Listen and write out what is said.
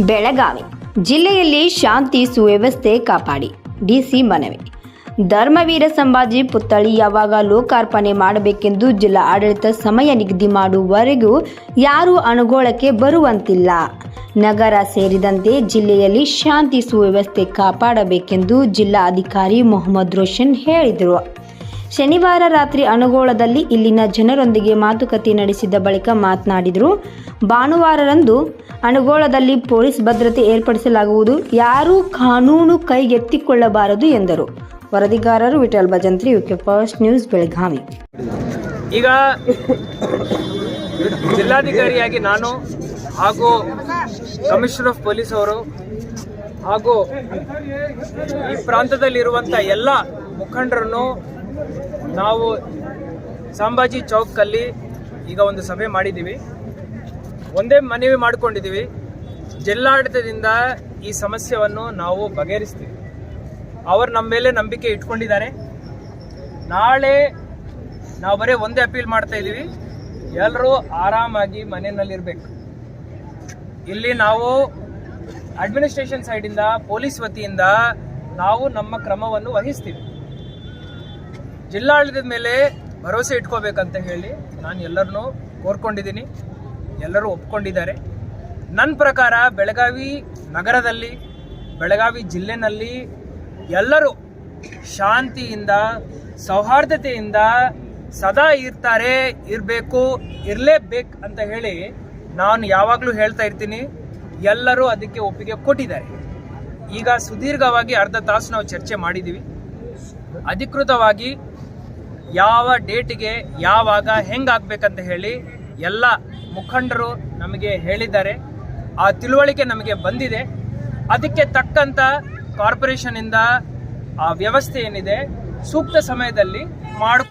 ಬೆಳಗಾವಿ ಜಿಲ್ಲೆಯಲ್ಲಿ ಶಾಂತಿ ಸುವ್ಯವಸ್ಥೆ ಕಾಪಾಡಿ. ಡಿಸಿ ಮನವಿ. ಧರ್ಮವೀರ ಸಂಭಾಜಿ ಪುತ್ಥಳಿ ಯಾವಾಗ ಲೋಕಾರ್ಪಣೆ ಮಾಡಬೇಕೆಂದು ಜಿಲ್ಲಾ ಆಡಳಿತ ಸಮಯ ನಿಗದಿ ಮಾಡುವವರೆಗೂ ಯಾರೂ ಅನುಗೋಳಕ್ಕೆ ಬರುವಂತಿಲ್ಲ. ನಗರ ಸೇರಿದಂತೆ ಜಿಲ್ಲೆಯಲ್ಲಿ ಶಾಂತಿ ಸುವ್ಯವಸ್ಥೆ ಕಾಪಾಡಬೇಕೆಂದು ಜಿಲ್ಲಾಧಿಕಾರಿ ಮೊಹಮ್ಮದ್ ರೋಷನ್ ಹೇಳಿದರು. ಶನಿವಾರ ರಾತ್ರಿ ಅನುಗೋಳದಲ್ಲಿ ಇಲ್ಲಿನ ಜನರೊಂದಿಗೆ ಮಾತುಕತೆ ನಡೆಸಿದ ಬಳಿಕ ಮಾತನಾಡಿದರು, ಭಾನುವಾರರಂದು ಅನುಗೋಳದಲ್ಲಿ ಪೊಲೀಸ್ ಭದ್ರತೆ ಏರ್ಪಡಿಸಲಾಗುವುದು, ಯಾರೂ ಕಾನೂನು ಕೈಗೆತ್ತಿಕೊಳ್ಳಬಾರದು ಎಂದರು. ವರದಿಗಾರರು Vittal Bhajantri, UK first news, Belagavi. ಈಗ ಜಿಲ್ಲಾಧಿಕಾರಿಯಾಗಿ ನಾನು ಹಾಗೂ ಕಮಿಷನರ್ ಆಫ್ ಪೊಲೀಸ್ ಅವರು ಹಾಗೂ ಈ ಪ್ರಾಂತದಲ್ಲಿರುವಂಥ ಎಲ್ಲ ಮುಖಂಡರನ್ನು ನಾವು ಸಂಭಾಜಿ ಚೌಕಲ್ಲಿ ಈಗ ಒಂದು ಸಭೆ ಮಾಡಿದ್ದೀವಿ. ಒಂದೇ ಮನವಿ ಮಾಡಿಕೊಂಡಿದ್ದೀವಿ. ಜಿಲ್ಲಾಡಳಿತದಿಂದ ಈ ಸಮಸ್ಯೆಯನ್ನು ನಾವು ಬಗೆಹರಿಸ್ತೀವಿ. ಅವರು ನಮ್ಮ ಮೇಲೆ ನಂಬಿಕೆ ಇಟ್ಕೊಂಡಿದ್ದಾರೆ. ನಾಳೆ ನಾವು ಬರೀ ಒಂದೇ ಅಪೀಲ್ ಮಾಡ್ತಾ ಇದ್ದೀವಿ. ಎಲ್ಲರೂ ಆರಾಮಾಗಿ ಮನೆಯಲ್ಲಿರಬೇಕು. ಇಲ್ಲಿ ನಾವು ಅಡ್ಮಿನಿಸ್ಟ್ರೇಷನ್ ಸೈಡಿಂದ, ಪೊಲೀಸ್ ವತಿಯಿಂದ ನಾವು ನಮ್ಮ ಕ್ರಮವನ್ನು ವಹಿಸ್ತೀವಿ. ಜಿಲ್ಲಾಡಳಿತದ ಮೇಲೆ ಭರವಸೆ ಇಟ್ಕೋಬೇಕಂತ ಹೇಳಿ ನಾನು ಎಲ್ಲರನ್ನೂ ಕೋರ್ಕೊಂಡಿದ್ದೀನಿ. ಎಲ್ಲರೂ ಒಪ್ಕೊಂಡಿದ್ದಾರೆ. ನನ್ನ ಪ್ರಕಾರ ಬೆಳಗಾವಿ ನಗರದಲ್ಲಿ, ಬೆಳಗಾವಿ ಜಿಲ್ಲೆನಲ್ಲಿ ಎಲ್ಲರೂ ಶಾಂತಿಯಿಂದ, ಸೌಹಾರ್ದತೆಯಿಂದ ಸದಾ ಇರ್ತಾರೆ, ಇರಬೇಕು, ಇರಲೇಬೇಕು ಅಂತ ಹೇಳಿ ನಾನು ಯಾವಾಗಲೂ ಹೇಳ್ತಾ ಇರ್ತೀನಿ. ಎಲ್ಲರೂ ಅದಕ್ಕೆ ಒಪ್ಪಿಗೆ ಕೊಟ್ಟಿದ್ದಾರೆ. ಈಗ ಸುದೀರ್ಘವಾಗಿ ಅರ್ಧ ತಾಸು ನಾವು ಚರ್ಚೆ ಮಾಡಿದ್ದೀವಿ. ಅಧಿಕೃತವಾಗಿ ಯಾವ ಡೇಟಿಗೆ ಯಾವಾಗ ಹೆಂಗಾಗಬೇಕಂತ ಹೇಳಿ ಎಲ್ಲ ಮುಖಂಡರು ನಮಗೆ ಹೇಳಿದ್ದಾರೆ. ಆ ತಿಳುವಳಿಕೆ ನಮಗೆ ಬಂದಿದೆ. ಅದಕ್ಕೆ ತಕ್ಕಂಥ ಕಾರ್ಪೊರೇಷನಿಂದ ಆ ವ್ಯವಸ್ಥೆ ಏನಿದೆ, ಸೂಕ್ತ ಸಮಯದಲ್ಲಿ ಮಾಡ್